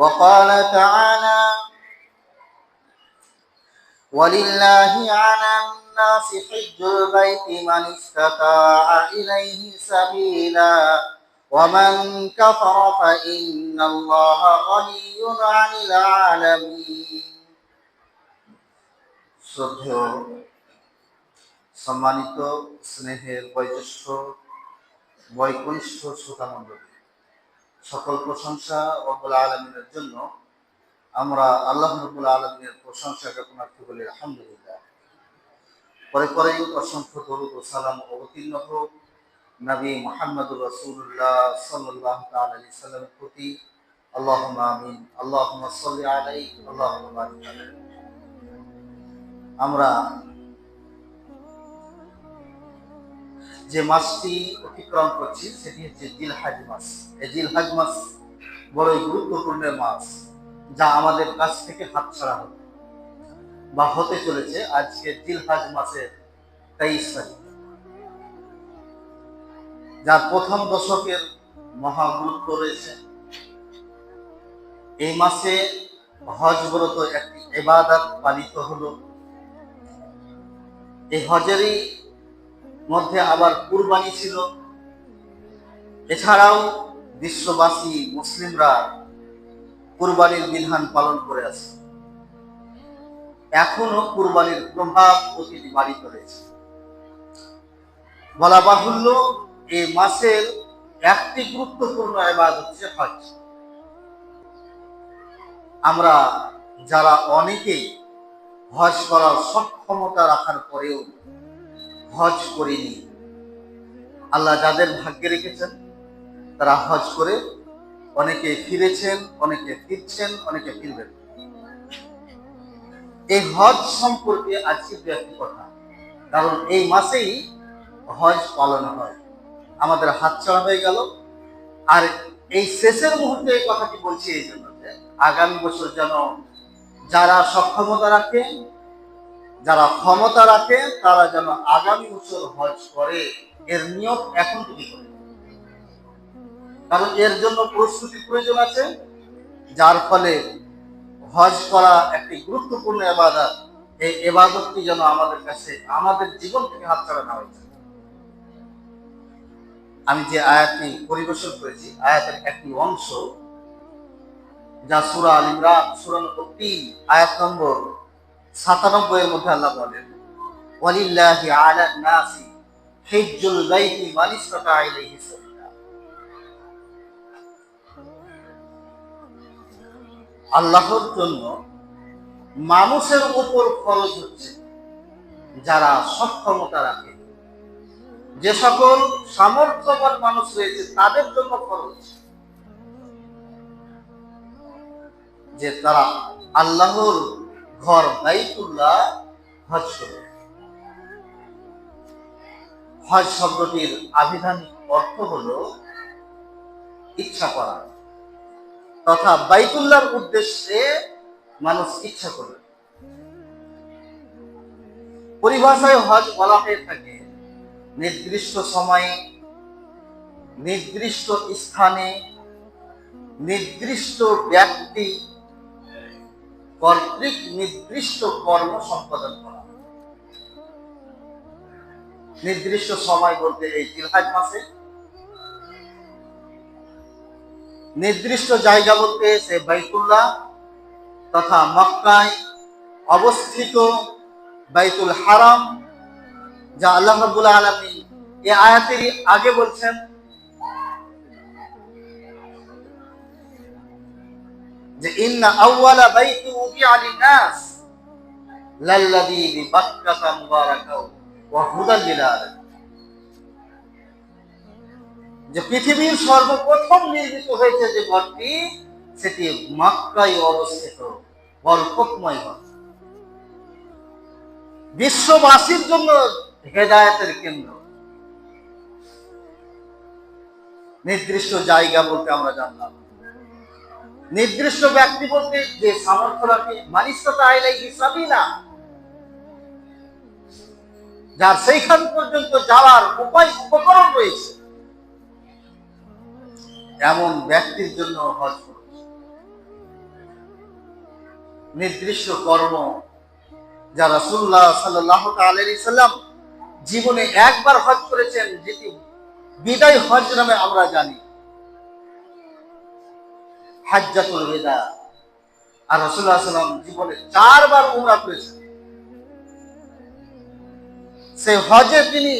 وقال تعالى ولله على الناس حج البيت من استطاع إليه سبيلا ومن كفر فإن الله غني عن العالمين শ্রদ্ধেয় সম্মানিত স্নেহের বয়োজ্যেষ্ঠ বৈকনিষ্ঠ শ্রোতামণ্ডলী সকল প্রশংসা রব্বুল আলমিনের জন্য। আমরা আল্লাহ রব্বুল আলমিনের প্রশংসা জ্ঞাপনার্থী বলি, আলহামদুলিল্লাহ। পরে পরে অসংখ্য দরুদ ও সালাম অবতীর্ণ হোক। নবী মোহাম্মদুর রসুল্লাহ সাল্লাহ আলী সাল্লামের প্রতি। আল্লাহ আমিন আল্লাহ সাল্লি আলাই আল্লাহ আমরা যে মাসটি অতিক্রম করছি, সেটি হচ্ছে জিলহাজ মাস। এই জিলহাজ মাস বড়ই গুরুত্বপূর্ণ মাস, যা আমাদের কাছ থেকে হাতছাড়া হবে বা হতে চলেছে আজকে জিলহাজ মাসের তেইশ তারিখ। যার প্রথম দশকের মহা গুরুত্ব রয়েছে। এই মাসে হজ ব্রত একটি এবাদত পালিত হলো। এই হজেরই মধ্যে আবার কুরবানি ছিল। এছাড়াও বিশ্ববাসী মুসলিমরা কুরবানির বিধান পালন করে আছে। এখনও কুরবানির প্রভাব প্রতিটি বাড়িতে রয়েছে। বলা বাহুল্য এই মাসের একটি গুরুত্বপূর্ণ এবার হচ্ছে হজ। আমরা যারা অনেকেই হজ করার সক্ষমতা রাখার পরেও হজ করিনি। আল্লাহ যাদের ভাগ্যে রেখেছেন, তারা হজ করে অনেকে ফিরেছেন, অনেকে ফিরছেন, অনেকে ফিরবেন। এই হজ সম্পর্কে আজকে দু একটি কথা, কারণ এই মাসেই হজ পালন হয়। আমাদের হাতছাড়া হয়ে গেল। আর এই শেষের মুহূর্তে এই কথাটি বলছি এই জন্য যে আগামী বছর যেন যারা সক্ষমতা রাখে যারা ক্ষমতা রাখে, তারা যেন আগামী বছর হজ করে। এর নিয়ম এখন থেকে করে। কারণ এর জন্য প্রস্তুতি প্রয়োজন আছে, যার ফলে হজ করা একটি গুরুত্বপূর্ণ এবাদত। এই এবাদতটি যেন আমাদের কাছে, আমাদের জীবন থেকে হাতছাড়া না হয়েছে আমি যে আয়াতটি পরিবেশন করেছি, আয়াতের একটি অংশ, যা সুরা আল ইমরান, সুরা তিন, আয়াত নম্বর সাতানব্বই এর মধ্যে আল্লাহ বলেন, ওয়ালিল্লাহি আলা নাসি হিজ্জুল বাইতি মান ইসতাতা ইলাইহি আল্লাহর জন্য মানুষের উপর খরচ হচ্ছে যারা সক্ষমতা রাখে। যে সকল সামর্থ্যবান মানুষ রয়েছে তাদের জন্য খরচ যে তারা আল্লাহর ঘর, বাইতুল্লাহ হজ করবে হজ শব্দটির আবিধানিক অর্থ হল ইচ্ছা করা তথা বাইতুল্লাহর উদ্দেশ্যে মানুষ ইচ্ছা করবে পরিভাষায় হজ বলা হয়ে থাকে নির্দিষ্ট সময়ে, নির্দিষ্ট স্থানে, নির্দিষ্ট ব্যক্তি কর্তৃক নির্দিষ্ট কর্ম সম্পাদন করা। নির্দিষ্ট সময় বলতে এই জিলহাজ মাসে। নির্দিষ্ট জায়গা বলতে সে বাইতুল্লাহ তথা মক্কায় অবস্থিত বাইতুল হারাম, যা আল্লাহ রাব্বুল আলামিন এই আয়াতেরই আগে বলছেন যে ইন্না আউওয়ালা বাইতু উদিআ লিন-নাস লাল্লাযী বিবাক্কাতা মুবারাকাও ওয়া হুদাল লিল আলামিন যে পৃথিবীর সর্বপ্রথম নির্মিত হয়েছে যে ঘরটি, সেটি মক্কায় অবস্থিত বরকতময় ঘর। বিশ্ববাসীর জন্য হেদায়েতের কেন্দ্র। নির্দিষ্ট জায়গা বলতে আমরা জানলাম। নির্দিষ্ট ব্যক্তি বলতে যে সামর্থ্য রাখে মানিস্ততা আইলাই হিসাবই না। যার সেইখান পর্যন্ত যাওয়ার উপায় উপকরণ রয়েছে। এমন ব্যক্তির জন্য হজ। নির্দিষ্ট কর্ম যা রাসূলুল্লাহ সাল্লাল্লাহু আলাইহি সাল্লাম জীবনে একবার হজ করেছেন, যেটি বিদায় হজ নামে আমরা জানি। হাজ্জাতুল বিদা আর রাসূলুল্লাহ সাল্লাম জীবনে চারবার উমরা করেছেন। সেই হজে তিনি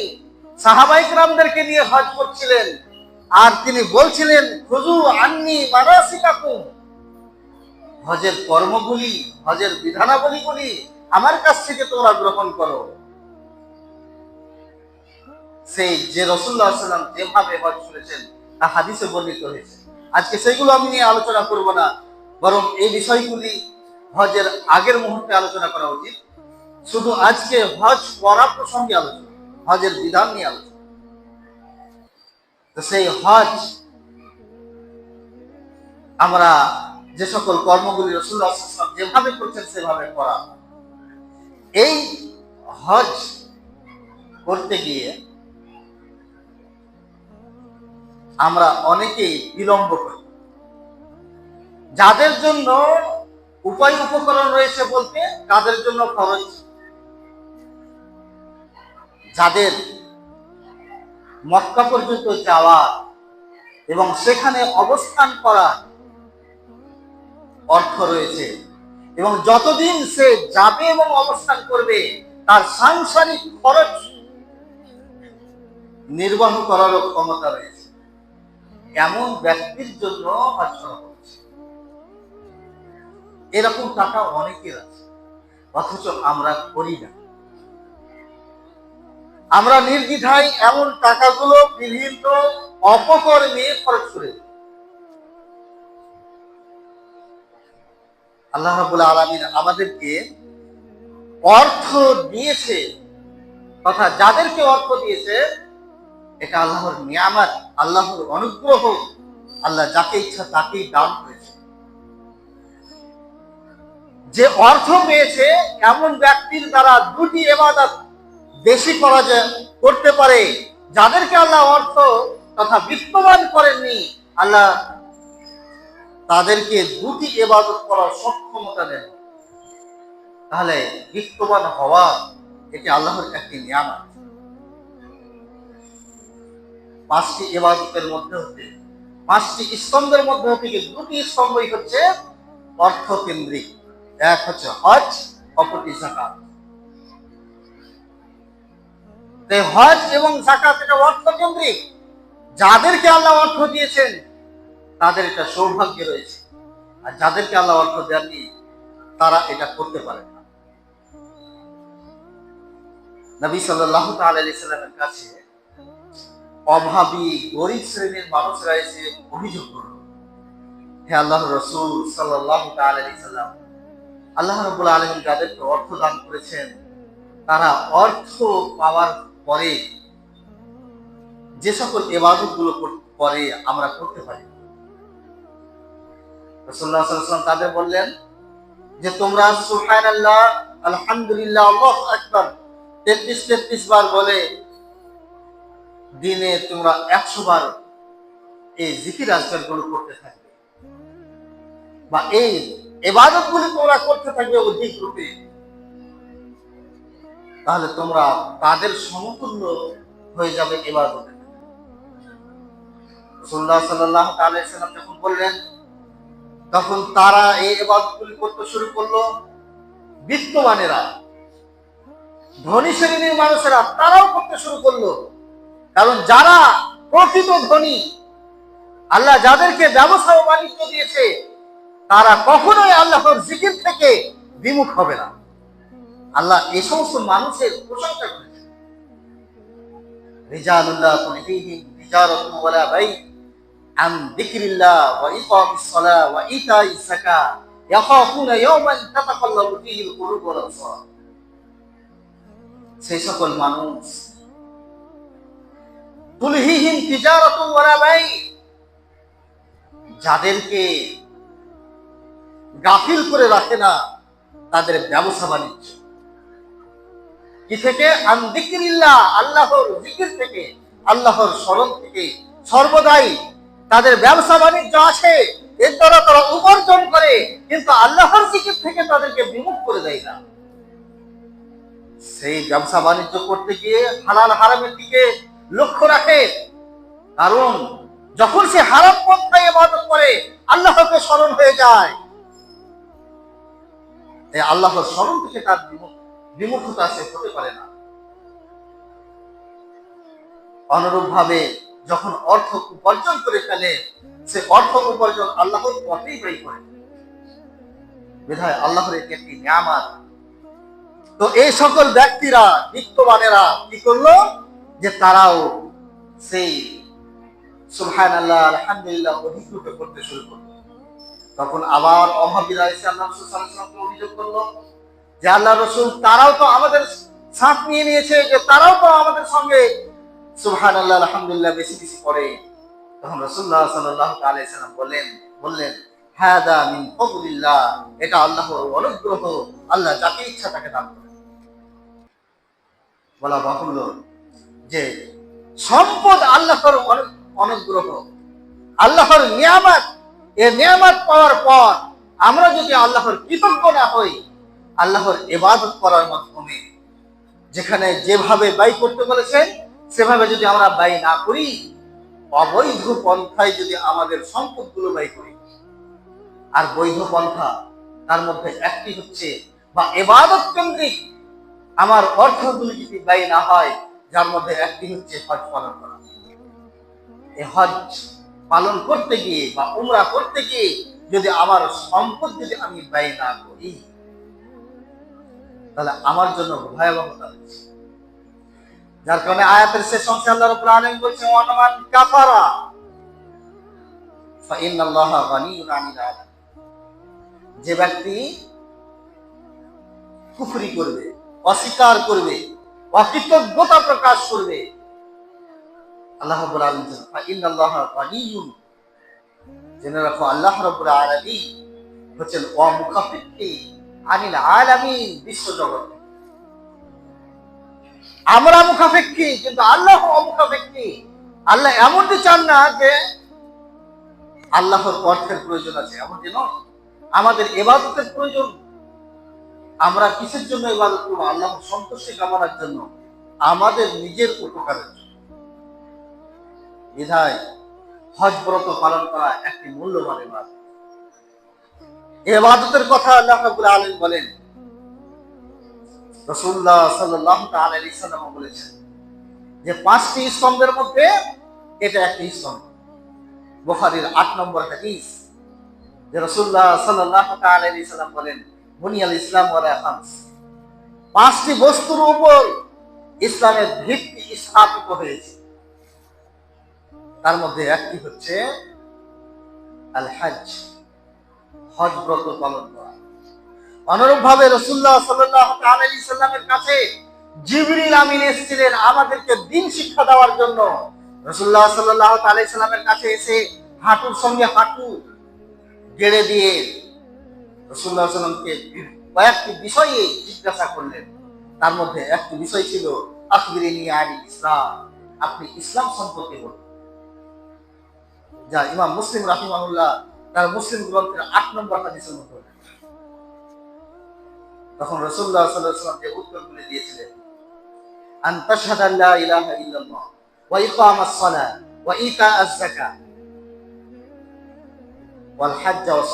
সাহাবাই রামদেরকে নিয়ে হজ করছিলেন। আর তিনি বলছিলেন খুজু আন্নি মানাসিকাকুম। হজের কর্মগুলি, হজের বিধানাবলীগুলি আমার কাছ থেকে তোমরা গ্রহণ করো। সেই যে রসুল্লাহ সাল্লাম যেভাবে হজ করেছেন, তা হাদিসে বর্ণিত হয়েছে। আজকে সেগুলো আমি নিয়ে আলোচনা করব না, বরং এই বিষয়গুলি হজের আগের মুহূর্তে আলোচনা করা উচিত। শুধু আজকে হজ করা প্রসঙ্গে আলোচনা, হজের বিধান নিয়ে আলোচনা। তো সেই হজ, আমরা যে সকল কর্মগুলি সাল্লাম যেভাবে করছেন, সেভাবে করা। এই হজ করতে গিয়ে আমরা অনেকেই বিলম্ব করি। যাদের জন্য উপায় উপকরণ রয়েছে বলতে কাদের জন্য খরচ। যাদের মক্কা পর্যন্ত যাওয়া এবং সেখানে অবস্থান করার অর্থ রয়েছে এবং যতদিন সে যাবে এবং অবস্থান করবে, তার সাংসারিক খরচ নির্বাহ করারও ক্ষমতা রয়েছে। এমন ব্যক্তির জন্য হজ করা হচ্ছে এরকম টাকা অনেকের আছে, অথচ আমরা করি না আমরা নির্দ্বিধায় এমন টাকাগুলো বিভিন্ন অপকর্মে খরচ করে। আল্লাহ রাবুল আলমিন আমাদেরকে অর্থ দিয়েছে, তথা যাদেরকে অর্থ দিয়েছে এটা আল্লাহর নিয়ামত, আল্লাহর অনুগ্রহ। আল্লাহ যাকে ইচ্ছা তাকেই দান করেছে। যে অর্থ পেয়েছে এমন ব্যক্তির দ্বারা দুটি এবাদত বেশি করা যায় করতে পারে, যাদেরকে আল্লাহ অর্থ তথা বিত্তবান করেননি, আল্লাহ তাদেরকে দুটি এবাদত করার সক্ষমতা দেন। তাহলে বিত্তবান হওয়া এটি আল্লাহর একটি নিয়ামত। পাঁচটি এবাদতের মধ্যে হতে পাঁচটি স্তম্ভের মধ্যে থেকে দুটি স্তম্ভই হচ্ছে অর্থ কেন্দ্রিক এক হচ্ছে হজ, অপরটি জাকাত হজ এবং জাকাত এটা অর্থ কেন্দ্রিক যাদেরকে আল্লাহ অর্থ দিয়েছেন, তাদের এটা সৌভাগ্য রয়েছে। আর যাদেরকে আল্লাহ অর্থ দেননি, তারা এটা করতে পারে না। নবী সাল্লাহ তাল্লামের কাছে অভাবী গরিব শ্রেণির মানুষরা এসে অভিযোগ করল, হে আল্লাহ রসুল সাল্লাহ সাল্লাম, আল্লাহ রবুল আলম যাদেরকে অর্থ দান করেছেন, তারা অর্থ পাওয়ার পরে যে সকল এবাদতগুলো করে আমরা করতে পারি। রসুল্লাহ তাদের বললেন যে, তোমরা সুহান আল্লাহ আলহামদুলিল্লাহ, আল্লাহ আকবর, তেত্রিশ তেত্রিশ বার বলে দিনে তোমরা একশো বার এই জিকির আজকারগুলো করতে থাকবে। বা এই এবাদত গুলি তোমরা করতে থাকবে অধিক রূপে। তাহলে তোমরা তাদের সমতুল্য হয়ে যাবে এবাদত। সাল্লাহ যখন বললেন, তখন তারা এই এবাদতগুলি করতে শুরু করল। বিত্তবানেরা, ধনী শ্রেণির মানুষেরা তারাও করতে শুরু করল। কারণ যারা প্রকৃত ধনী, আল্লাহ যাদেরকে ব্যবসা ও বাণিজ্য দিয়েছে, তারা কখনোই আল্লাহর জিকির থেকে বিমুখ হবে না। আল্লাহ এ সমস্ত মানুষের প্রশংসা করেছে রিজালুল্লাহ তুলিহিহিম রিজারতুন ওয়ালা বাই আন যিকরিল্লাহ ওয়া ইকামিস সালাহ ওয়া ইতাইস যাকাত। ইয়াখাফুনা ইয়াওমান তাতাকাল্লাবু ফিহিল কুলুবু ওয়াল সেই সকল মানুষ তুলহিহীন তিজারাতুন ওয়ালা বাই। যাদেরকে গাফিল করে রাখে না, তাদের ব্যবসা বাণিজ্য। কি থেকে? আন্দিকিরিল্লাহ আল্লাহর জিকির থেকে, আল্লাহর স্মরণ থেকে সর্বদাই তাদের ব্যবসা বাণিজ্য আছে। এর দ্বারা তারা উপার্জন করে, কিন্তু আল্লাহর জিকির থেকে তাদেরকে বিমুখ করে দেয় না। সেই ব্যবসা বাণিজ্য করতে গিয়ে হালাল হারামের দিকে লক্ষ্য রাখে। কারণ, যখন সে হারাম পন্থায় ইবাদত করে, আল্লাহকে স্মরণ হয়ে যায়। এই আল্লাহর স্মরণ থেকে তার বিমুখ- বিমুখতা সে হতে পারে না। অনুরূপ ভাবে যখন অর্থ উপার্জন করে ফেলে, সে অর্থ উপার্জন আল্লাহর পথেই ব্যয় করে। বিধায় আল্লাহর এটি একটি নিয়ামাত। তো এই সকল ব্যক্তিরা, নিত্যবানেরা কি করল? যে তারাও সেই সুবহান আল্লাহ আলহামদুলিল্লাহ অধিক রূপে করতে শুরু করল। তখন আবার অভাবীরা এসে আল্লাহ রসুল সাল্লামকে অভিযোগ করল যে আল্লাহ রসুল তারাও তো আমাদের সাথ নিয়ে নিয়েছে, যে তারাও তো আমাদের সঙ্গে সুবহান আল্লাহ আলহামদুলিল্লাহ বেশি বেশি করে। তখন রসুল্লাহ সাল্লাহ আলাইসাল্লাম বললেন বললেন হাদা মিন ফজলিল্লাহ এটা আল্লাহর অনুগ্রহ, আল্লাহ যাকে ইচ্ছা তাকে দান করে বলা বাহুল্য। যে সম্পদ আল্লাহর অনু- অনুগ্রহ। আল্লাহর নিয়ামত। এ নিয়ামত পাওয়ার পর আমরা যদি আল্লাহর কৃতজ্ঞ না হই, আল্লাহর এবাদত করার মাধ্যমে যেখানে যেভাবে ব্যয় করতে বলেছেন, সেভাবে যদি আমরা ব্যয় না করি, অবৈধ পন্থায় যদি আমাদের সম্পদগুলো ব্যয় করি। আর বৈধ পন্থা, তার মধ্যে একটি হচ্ছে, বা এবাদত কেন্দ্রিক, আমার অর্থগুলি যদি ব্যয় না হয় যার মধ্যে একটি হচ্ছে হজ পালন করা। এই হজ পালন করতে গিয়ে বা উমরা করতে গিয়ে যদি আমার সম্পদ যদি আমি ব্যয় না করি, তাহলে আমার জন্য ভয়াবহতা হচ্ছে যার কারণে আয়াতের শেষ অংশে আল্লাহ রাব্বুল আলামিন বলছেন, ওয়ানামান কাফারা যে ব্যক্তি কুফরি করবে, অস্বীকার করবে অকৃতজ্ঞতা প্রকাশ করবে। আল্লাহ রাব্বুল আলামিন বলেন ফাইন্নাল্লাহা গানিয়্যুন জেনে রাখো, আল্লাহ রাব্বুল আলামিন হচ্ছেন অমুখাপেক্ষী, আনিল আলামিন বিশ্ব জগৎ। আমরা মুখাপেক্ষী, কিন্তু আল্লাহ অমুখাপেক্ষী। আল্লাহ এমনটি চান না যে আল্লাহর অর্থের প্রয়োজন আছে, এমনটি নয়। আমাদের এবাদতের প্রয়োজন আমরা কিসের জন্য ইবাদত করব? আল্লাহর সন্তুষ্টি কামনার জন্য। আমাদের নিজের উপকারের জন্য। বিধায় হজ ব্রত পালন করা একটি মূল্যবান ইবাদত। এবাদতের কথা আল্লাহ রাব্বুল আলামিন বলেন। রসুল্লাহ সাল্লাল্লাহু তাআলা আলাইহি সাল্লাম বলেছেন যে, পাঁচটি স্তম্ভের মধ্যে এটা একটি স্তম্ভ। বুখারীর আট নম্বর হাদিস। যে রসুল্লাহ সাল্লাল্লাহু তাআলা আলাইহি সাল্লাম বলেন বুনিয়াল ইসলাম পাঁচটি বস্তুর উপর ইসলামের ভিত্তি স্থাপিত হয়েছে। তার মধ্যে একটি হচ্ছে আল হজ হজ ব্রত পালন করা। অনুরূপ ভাবে রসুল্লাহ সাল্লামের কাছে জিবরিল আমিন এসেছিলেন আমাদেরকে দিন শিক্ষা দেওয়ার জন্য। রসুল্লাহ সাল্লাহ সাল্লামের কাছে এসে হাঁটুর সঙ্গে হাঁটু গেড়ে দিয়ে রসুল্লাহ কয়েকটি বিষয়ে জিজ্ঞাসা করলেন। তার মধ্যে একটি বিষয় ছিল আকবিরিনী ইসলাম, আপনি ইসলাম সম্পর্কে বলুন। যা ইমাম মুসলিম রাহিমাহুল্লাহ তার মুসলিম গ্রন্থের আট নম্বর হাদিসের মধ্যে তখন রসুল্লাহ সাল্লাহ সাল্লাম যে উত্তরগুলি দিয়েছিলেন, আন তাশহাদা লা ইলাহা ইল্লাল্লাহ, ওয়া ইকামাস সালাহ ওয়া ইতাআজ যাকাত ওয়াল হজ্জ ওয়া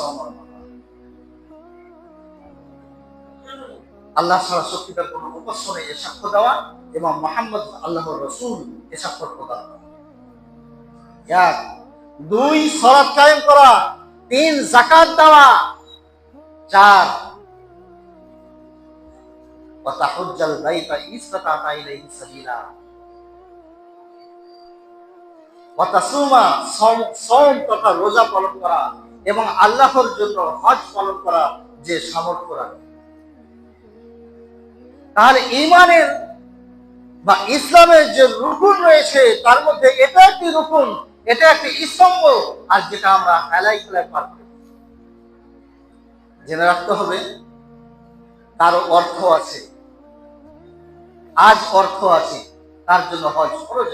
আল্লাহ ছাড়া সত্যিকার কোন উপাস্য নেই, এ সাক্ষ্য দেওয়া এবং মোহাম্মদ আল্লাহর রসুল এ সাক্ষ্য প্রদান এক, দুই সলাৎ কায়েম করা। তিন জাকাত দেওয়া। চার বাইতা ইসতাতা ইলাইহি সাবিলা। ওয়াতাসুমা সম সম তথা রোজা পালন করা এবং আল্লাহর জন্য হজ পালন করা যে সামর্থ্য রাখে। তাহলে ইমানের বা ইসলামের যে রুকুন রয়েছে, তার মধ্যে এটা একটি রুকুন, এটা একটি স্তম্ভ, আর যেটা আমরা হেলাই খেলায় পার। জেনে রাখতে হবে, তার অর্থ আছে, আজ অর্থ আছে, তার জন্য হজ খরচ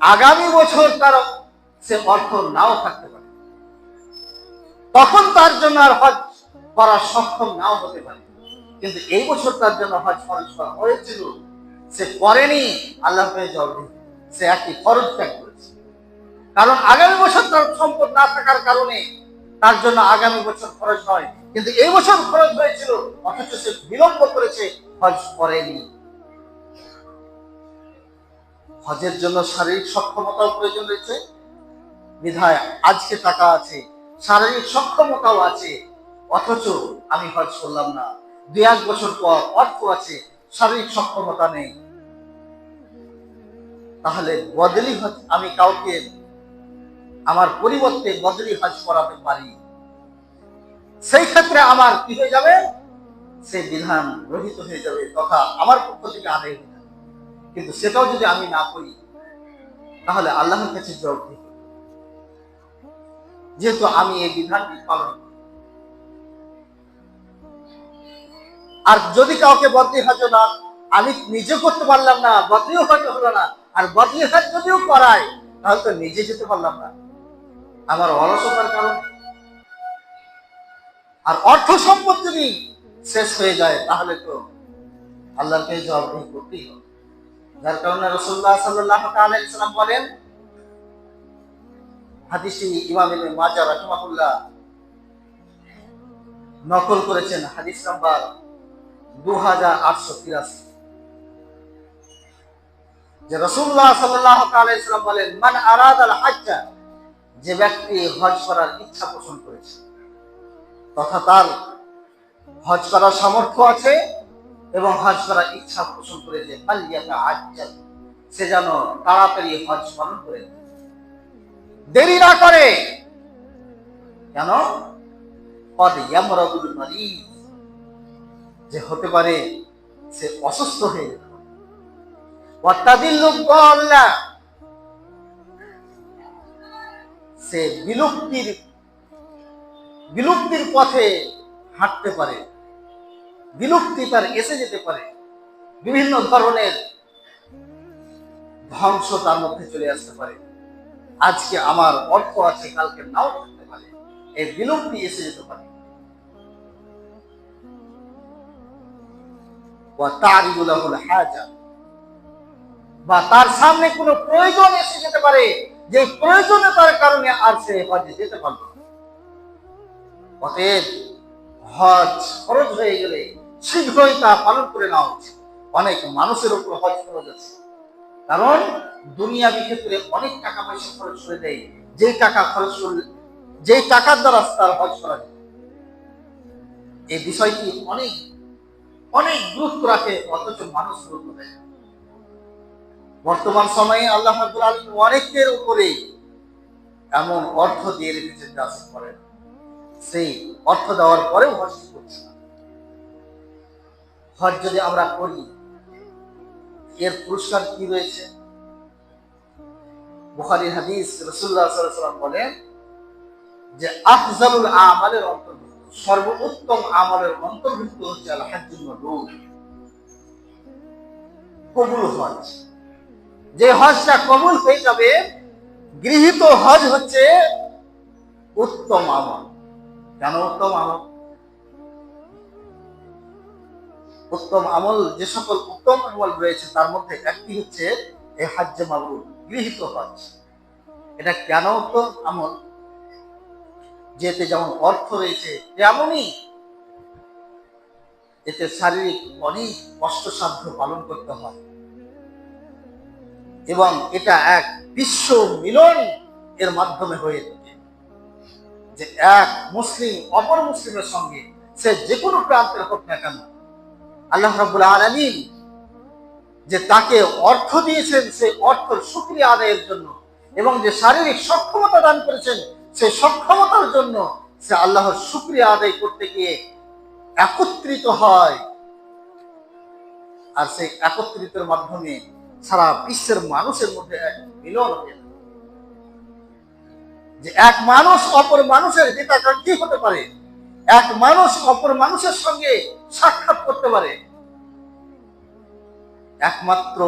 আগামী বছর তার সে অর্থ নাও থাকতে পারে তখন তার জন্য আর হজ করা সক্ষম নাও হতে পারে। কিন্তু এই বছর তার জন্য হজ ফরজ করা হয়েছিল, সে করেনি, আল্লাহ পেয়ে সে একটি ফরজ ত্যাগ করেছে। কারণ আগামী বছর তার সম্পদ না থাকার কারণে তার জন্য আগামী বছর খরচ হয় কিন্তু এই বছর খরচ হয়েছিল, অথচ সে বিলম্ব করেছে, হজ করেনি। হজের জন্য শারীরিক সক্ষমতাও প্রয়োজন রয়েছে। বিধায় আজকে টাকা আছে, শারীরিক সক্ষমতাও আছে। অথচ আমি হজ করলাম না। দুই এক বছর পর অর্থ আছে শারীরিক সক্ষমতা নেই। তাহলে বদলি হজ আমি কাউকে আমার পরিবর্তে বদলি হজ করাতে পারি। সেই ক্ষেত্রে আমার কি হয়ে যাবে? সেই বিধান রহিত হয়ে যাবে তথা আমার পক্ষ থেকে আদায় হয়ে যাবে। কিন্তু সেটাও যদি আমি না করি, তাহলে আল্লাহর কাছে জবাব যেহেতু আমি এই বিধানটি পালন করি আর যদি কাউকে বদলি হজ না, আমি নিজে করতে পারলাম না, বদলিও হজ হলো না। আর বদলি হজ যদিও করায়, তাহলে তো নিজে যেতে পারলাম না। আমার অলসতার কারণে। আর অর্থ সম্পদ যদি শেষ হয়ে যায়, তাহলে তো আল্লাহকে জবাবদিহি করতেই হবে যার কারণে রসুল্লাহ সাল্লাহ আলাইসাল্লাম বলেন, হাদিসটি ইমাম ইবনে মাজা রাহিমাহুল্লাহ নকল করেছেন, হাদিস নাম্বার যে ব্যক্তি হজ করার ইচ্ছা পোষণ করেছে, তথা তার হজ করার সামর্থ্য আছে এবং হজ করার ইচ্ছা পোষণ করেছে আজ্জাল সে যেন তাড়াতাড়ি হজ পালন করে। দেরি না করে। কেন? পদ ইয়ামরাদুল মারিদ যে হতে পারে সে অসুস্থ হয়ে সে বিলুপ্তির বিলুপ্তির পথে হাঁটতে পারে। বিলুপ্তি তার এসে যেতে পারে। বিভিন্ন ধরনের ধ্বংস তার মধ্যে চলে আসতে পারে। আজকে আমার অর্থ আছে, কালকে নাও থাকতে পারে। এই বিলুপ্তি এসে যেতে পারে। বা তার সামনে কোনো প্রয়োজন এসে যেতে পারে যে প্রয়োজনীয়তার কারণে আর সে হজে যেতে পারবে অতএব হজ খরচ হয়ে গেলে শীঘ্রই তা পালন করে নেওয়া উচিত। অনেক মানুষের উপর হজ খরচ আছে। কারণ দুনিয়াবি ক্ষেত্রে অনেক টাকা পয়সা খরচ করে দেয় যেই টাকা খরচ করলে, যেই টাকার দ্বারা তার হজ করা যায়। এই বিষয়টি অনেক অনেক গুরুত্ব রাখে অথচ মানুষ গুরুত্ব দেয় বর্তমান সময়ে আল্লাহ রাব্বুল আলামিন অনেকের উপরে এমন অর্থ দিয়ে রেখেছেন যা করেন সেই অর্থ দেওয়ার পরেও হজ করছে না। হজ যদি আমরা করি, এর পুরস্কার কি রয়েছে? বুখারী হাদিস আলাইহি ওয়াসাল্লাম বলেন যে, আফজালুল আমালের অন্তর্ভুক্ত সর্বোত্তম আমলের অন্তর্ভুক্ত হচ্ছে আল কবুল হজ। যে হজটা কবুল হয়ে যাবে, গৃহীত হজ হচ্ছে উত্তম আমল। কেন উত্তম আমল? উত্তম আমল, যে সকল উত্তম আমল রয়েছে, তার মধ্যে একটি হচ্ছে এই হাজ্য মাবরুর, গৃহীত হজ। এটা কেন উত্তম আমল? যেতে যেমন অর্থ রয়েছে, তেমনই এতে শারীরিক অনেক কষ্টসাধ্য পালন করতে হয়। এবং এটা এক বিশ্ব মিলন এর মাধ্যমে হয়ে থাকে। যে এক মুসলিম অপর মুসলিমের সঙ্গে সে যে কোনো প্রান্তের হোক না কেন, আল্লাহ রাবুল আলমিন যে তাকে অর্থ দিয়েছেন সেই অর্থ সুক্রিয়া আদায়ের জন্য এবং যে শারীরিক সক্ষমতা দান করেছেন সেই সক্ষমতার জন্য সে আল্লাহর সুক্রিয়া আদায় করতে গিয়ে একত্রিত হয়। আর সেই একত্রিতের মাধ্যমে সারা বিশ্বের মানুষের মধ্যে এক মিলন হয়ে যে এক মানুষ অপর মানুষের হিতাকাঙ্ক্ষী হতে পারে, এক মানুষ অপর মানুষের সঙ্গে সাক্ষাৎ করতে পারে। একমাত্র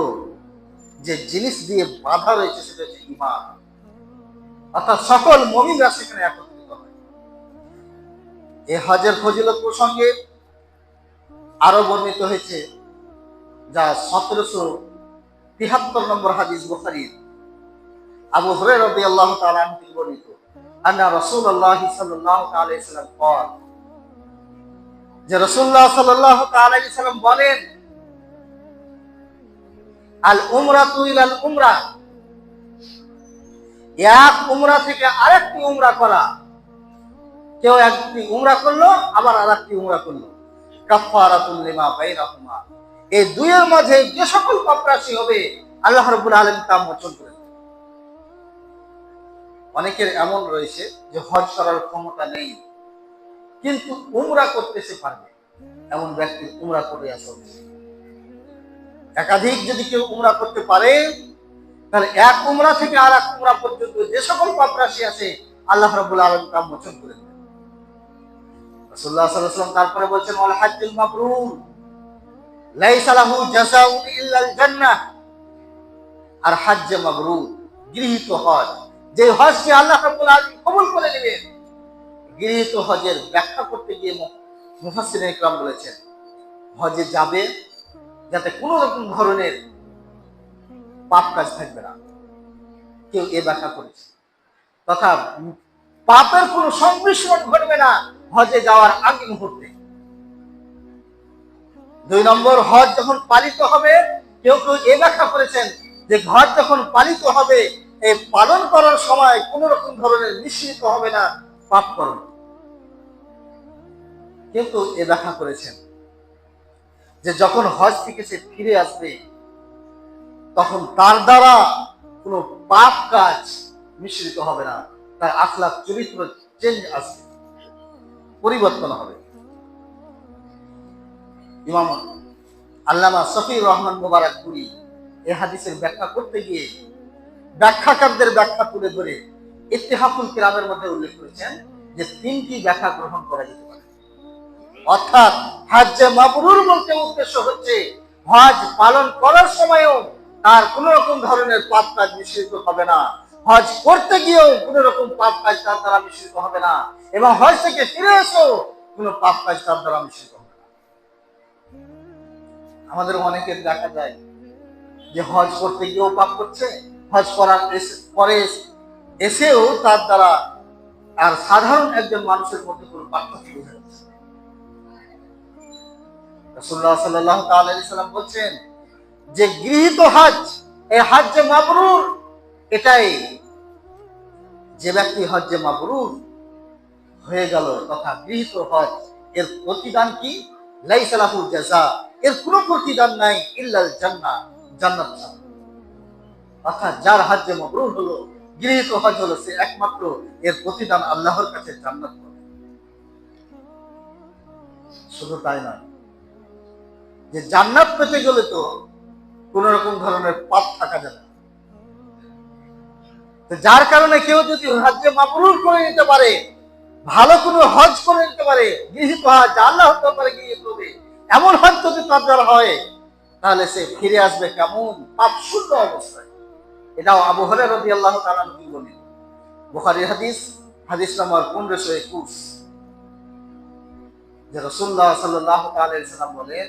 যে জিনিস দিয়ে বাধা রয়েছে সেটা হচ্ছে ইমান অর্থাৎ সকল মমিনরা সেখানে একত্রিত হয়। এ হজের ফজিলত প্রসঙ্গে আরও বর্ণিত হয়েছে যা সতেরোশো তিহাত্তর নম্বর হাদিস বুখারির আবু হরে রবি আল্লাহ বর্ণিত, আন্না রসুল আল্লাহ সাল্লাহ তালাম যে রসুল্লাহ সাল্লাহ তালাম বলেন, আল উমরা তুই আল উমরা এক উমরা থেকে আরেকটি উমরা করা। কেউ একটি উমরা করল, আবার আরেকটি উমরা করল। কাফারাতুল লিমা বাইনাহুমা। এই দুইয়ের মাঝে যে সকল পাপরাশি হবে, আল্লাহ তা মোচন করে অনেকের এমন রয়েছে যে হজ করার ক্ষমতা নেই, কিন্তু উমরা করতে সে পারবে। এমন ব্যক্তি উমরা করে আসা উচিত। একাধিক যদি কেউ উমরা করতে পারে তাহলে এক উমরা থেকে আর এক উমরা পর্যন্ত যে সকল পাপ রাশি আছে, আল্লাহ রাব্বুল আলম তা মোচন করে দেন তারপরে বলছেন, ওয়াল হাজ্জুল মাবরুর, লাইসা ইল্লাল জান্নাহ। আর হাজ্জে মাবরুর, গৃহীত হজ। যে হজকে আল্লাহ রাব্বুল আলামিন কবুল করে নেবেন। গৃহীত হজের ব্যাখ্যা করতে গিয়ে মুফাসসির ইকরাম বলেছেন, হজে যাবে যাতে কোনো রকম ধরনের পাপ কাজ থাকবে না। কেউ এ ব্যাখ্যা করেছে। তথা পাপের কোনো সংমিশ্রণ ঘটবে না হজে যাওয়ার আগে মুহূর্তে। দুই নম্বর, হজ যখন পালিত হবে, কেউ কেউ এ ব্যাখ্যা করেছেন যে হজ যখন পালিত হবে এই পালন করার সময় কোন রকম ধরনের মিশ্রিত হবে না পাপ করণ কিন্তু এ ব্যাখ্যা করেছেন যে যখন হজ থেকে সে ফিরে আসবে তখন তার দ্বারা কোনো পাপ কাজ মিশ্রিত হবে না। তার আখলাখ চরিত্র চেঞ্জ আসবে। পরিবর্তন হবে। ইমাম আল্লামা সফির রহমান মোবারক পুরি এ হাদিসের ব্যাখ্যা করতে গিয়ে ব্যাখ্যাকারদের ব্যাখ্যা তুলে ধরে ইতিহাফুল কিরামের মধ্যে উল্লেখ করেছেন যে তিনটি ব্যাখ্যা গ্রহণ করা যেতে পারে। অর্থাৎ হাজ্জে মাবরুর বলতে উদ্দেশ্য হচ্ছে হজ পালন করার সময়ও তার কোন রকম ধরনের পাপ কাজ মিশ্রিত হবে না। হজ করতে গিয়েও কোন রকম পাপ কাজ তার দ্বারা মিশ্রিত হবে না। এবং হজ থেকে ফিরে এসেও কোন পাপ কাজ তার দ্বারা মিশ্রিত হবে না। আমাদের অনেকের দেখা যায় যে হজ করতে গিয়েও পাপ করছে, হজ করার পরে এসেও তার দ্বারা আর সাধারণ একজন মানুষের মধ্যে কোনো পার্থক্য বোঝা যাচ্ছে তাআলা আলাইহি সাল্লাম বলছেন যে গৃহীত হজ এই হজ্জে মাবরুর। এটাই যে ব্যক্তি হজ্জে মাবরুর হয়ে গেল তথা গৃহীত হজ, এর প্রতিদান কি? লাইসা লাহু জাযা এর কোনো প্রতিদান নাই ইল্লাল জান্নাহ জান্নাত অর্থাৎ যার মাবরুর হলো, গৃহীত হজ হলো সে একমাত্র, এর প্রতিদান আল্লাহর কাছে জান্নাত শুধু তাই নয়, যে জান্নাত পেতে গেলে তো কোন রকম ধরনের পাপ থাকা যাবে যার কারণে কেউ যদি হজ্জে মাবরুর করে নিতে পারে, ভালো কোনো হজ করে নিতে পারে, গৃহীত হজ, আল্লাহ হতে পারে গৃহীত হবে, এমন হজ যদি তার দ্বারা হয়, তাহলে সে ফিরে আসবে কেমন পাপ শূন্য অবস্থায়। এটাও আবু হরের রবি আল্লাহ তালা বলেন। বুখারী হাদিস হাদিস নম্বর পনেরোশো একুশ। যে রসুল্লাহ সাল্লাহ সাল্লাম বলেন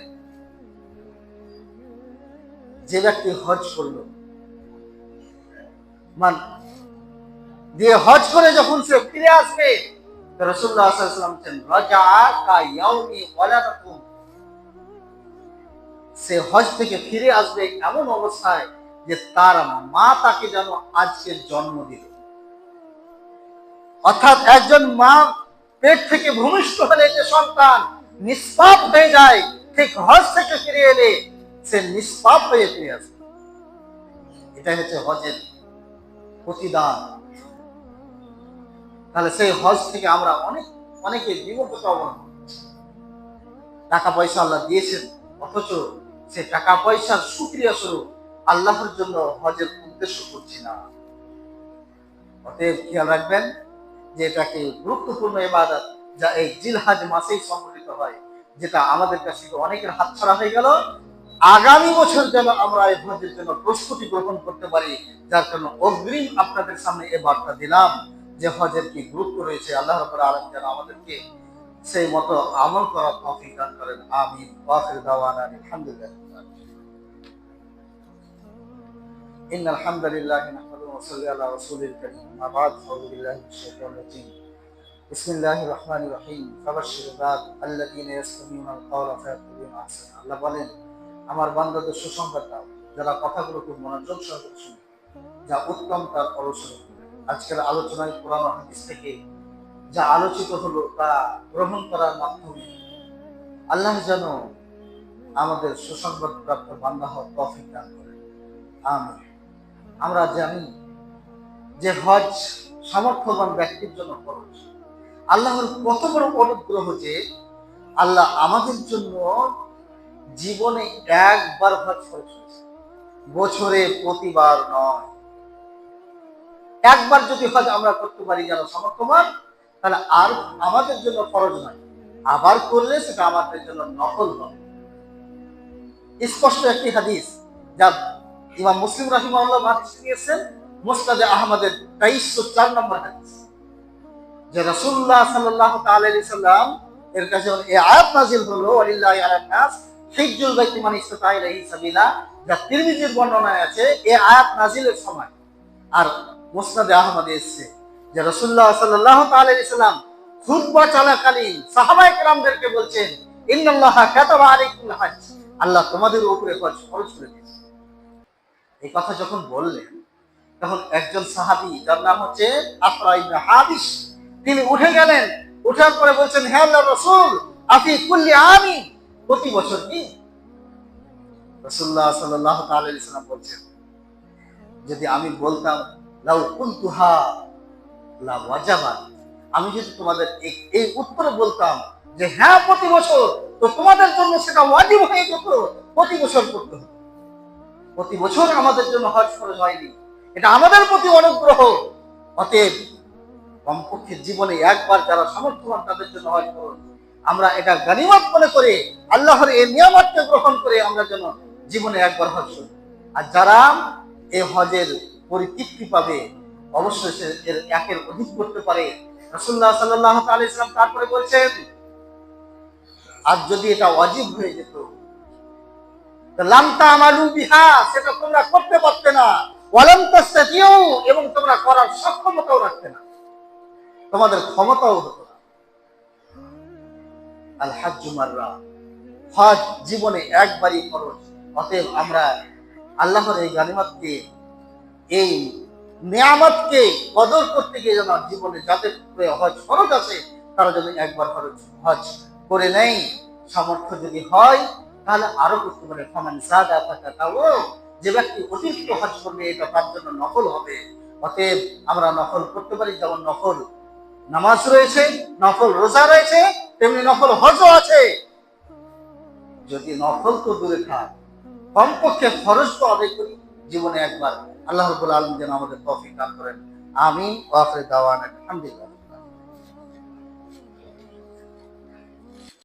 যে ব্যক্তি হজ করল, মান, দিয়ে হজ করে যখন সে ফিরে আসবে সে হজ থেকে ফিরে আসবে এমন অবস্থায় যে তার মা তাকে যেন আজকে জন্ম দিল। অর্থাৎ একজন মা পেট থেকে ভূমিষ্ঠ হলে যে সন্তান নিষ্পাপ হয়ে যায়, ঠিক হজ থেকে ফিরে এলে সে নিষ্পাপ হয়ে ফিরে আসে। এটা হচ্ছে হজের প্রতিদান। তাহলে সেই হজ থেকে আমরা অনেক অনেকে বিমুখতা অবলম্বন টাকা পয়সা আল্লাহ দিয়েছেন, অথচ সে টাকা পয়সার সুক্রিয়া স্বরূপ আল্লাহর জন্য হজের উদ্দেশ্য করছি না। অতএব খেয়াল রাখবেন যে এটাকে গুরুত্বপূর্ণ এবাদত যা এই জিলহাজ মাসেই সংগঠিত হয়, যেটা আমাদের কাছে অনেকের হাত হাতছাড়া হয়ে গেল আগামী বছর যেন আমরা এই হজের জন্য প্রস্তুতি গ্রহণ করতে পারি যার জন্য অগ্রিম আপনাদের সামনে এ বার্তা দিলাম যে হজের কি গুরুত্ব রয়েছে আল্লাহ রব্বুল আলম যেন আমাদেরকে সেই মতো আমল করার তৌফিক দান করেন আমিন ওয়াফির দাওয়ানা আলহামদুলিল্লাহ إن الحمد لله نحمده ونصلي على رسوله الكريم أما بعد أعوذ بالله من الشيطان الرجيم بسم الله الرحمن الرحيم فبشر عباد الذين يستمعون القول فيتبعون أحسنه আল্লাহ বলেন আমার বান্দাদের সুসংবাদ দাও যারা কথাগুলো খুব মনোযোগ সহকারে শুনে, যা উত্তম তার করে। আজকের আলোচনায় কোরআন হাদিস থেকে যা আলোচিত হলো তা গ্রহণ করার মাধ্যমে আল্লাহ যেন আমাদের সুসংবাদ প্রাপ্ত বান্দা হওয়ার তৌফিক দান করেন। আমিন। আমরা জানি যে হজ সামর্থ্যবান ব্যক্তির জন্য খরচ আল্লাহর কত বড় অনুগ্রহ যে আল্লাহ আমাদের জন্য জীবনে একবার হজ খরচ করেছে বছরে প্রতিবার নয়। একবার যদি হজ আমরা করতে পারি যেন সমর্থমান তাহলে আর আমাদের জন্য খরচ নয়। আবার করলে সেটা আমাদের জন্য নকল হবে। স্পষ্ট একটি হাদিস যা ইমাম মুসলিম রাহিমাল্লাহ হাদিস নিয়েছেন মুস্তাদে আহমদের তেইশশো চার নম্বর হাদিস। যে তাআলা আলাইহি সাল্লাম এর কাছে এই আয়াত নাযিল হলো, ওয়ালিল্লাহি আলান মান সাবিলা, যা তিরমিজির বর্ণনায় আছে আয়াত নাযিলের সময়। আর এসেছে যে সাল্লাম খুতবা চলাকালীন বলছেন, ইন্নাল্লাহা কাতাবা আল্লাহ তোমাদের উপরে হজ ফরজ করে দিয়েছে এই কথা যখন বললেন, তখন একজন সাহাবি, যার নাম হচ্ছে আফরা ইবনে হাবিস তিনি উঠে গেলেন, উঠার পরে বলছেন, হে আল্লাহ রসুল কুল্লি আমি প্রতি বছর কি? রসুল্লাহ সাল্লাহ তাল্লাম বলছেন, যদি আমি বলতাম, লাউ কুন্তুহা, লা আমি যদি তোমাদের এই- উত্তরে বলতাম যে হ্যাঁ প্রতি বছর, তো তোমাদের জন্য সেটা ওয়াজিব হয়ে যেত, প্রতি বছর করতে হতো। প্রতি বছর আমাদের জন্য হজ খরচ হয়নি। এটা আমাদের প্রতি অনুগ্রহ। অতএব কমপক্ষে জীবনে একবার যারা সমর্থ সামর্থ্যবান তাদের জন্য হজ করুন আমরা এটা গানিমত মনে করে, আল্লাহর এই নিয়ামতকে গ্রহণ করে আমরা যেন জীবনে একবার হজ করি। আর যারা এই হজের পরিতৃপ্তি পাবে, অবশ্যই সে এর একের অধিক করতে পারে। রসুল্লাহ সাল্লাহ ইসলাম তারপরে বলছেন আর যদি এটা অজীব হয়ে যেত লামতা আমালু বিহা, সেটা তোমরা করতে পারতে না। তাস্তাতিউ, এবং তোমরা করার সক্ষমতাও রাখতে না। তোমাদের ক্ষমতাও হতো আল হাজ্জু মাররা। হজ জীবনে একবারই খরচ অতএব আমরা আল্লাহর এই গানিমাতকে, এই নিয়ামতকে কদর করতে গিয়ে যেন জীবনে যাদের হজ খরচ আছে, তারা যদি একবার খরচ হজ করে নেই, সামর্থ্য যদি হয়, তাহলে আরও করতে পারে। ফমান সাদা ফাতা তাও যে ব্যক্তি অতিরিক্ত হজ করবে, এটা তার জন্য নকল হবে। অতএব আমরা নকল করতে পারি, যেমন নকল নামাজ রয়েছে নকল রোজা রয়েছে তেমনি নকল হজও আছে। যদি নকল তো দূরে থাক, কমপক্ষে খরচ তো আদায় করি, জীবনে একবার। আল্লাহ রবুল আলম যেন আমাদের তফিক দান করেন। আমি ওয়াফরে দাওয়ান আলহামদুলিল্লাহ।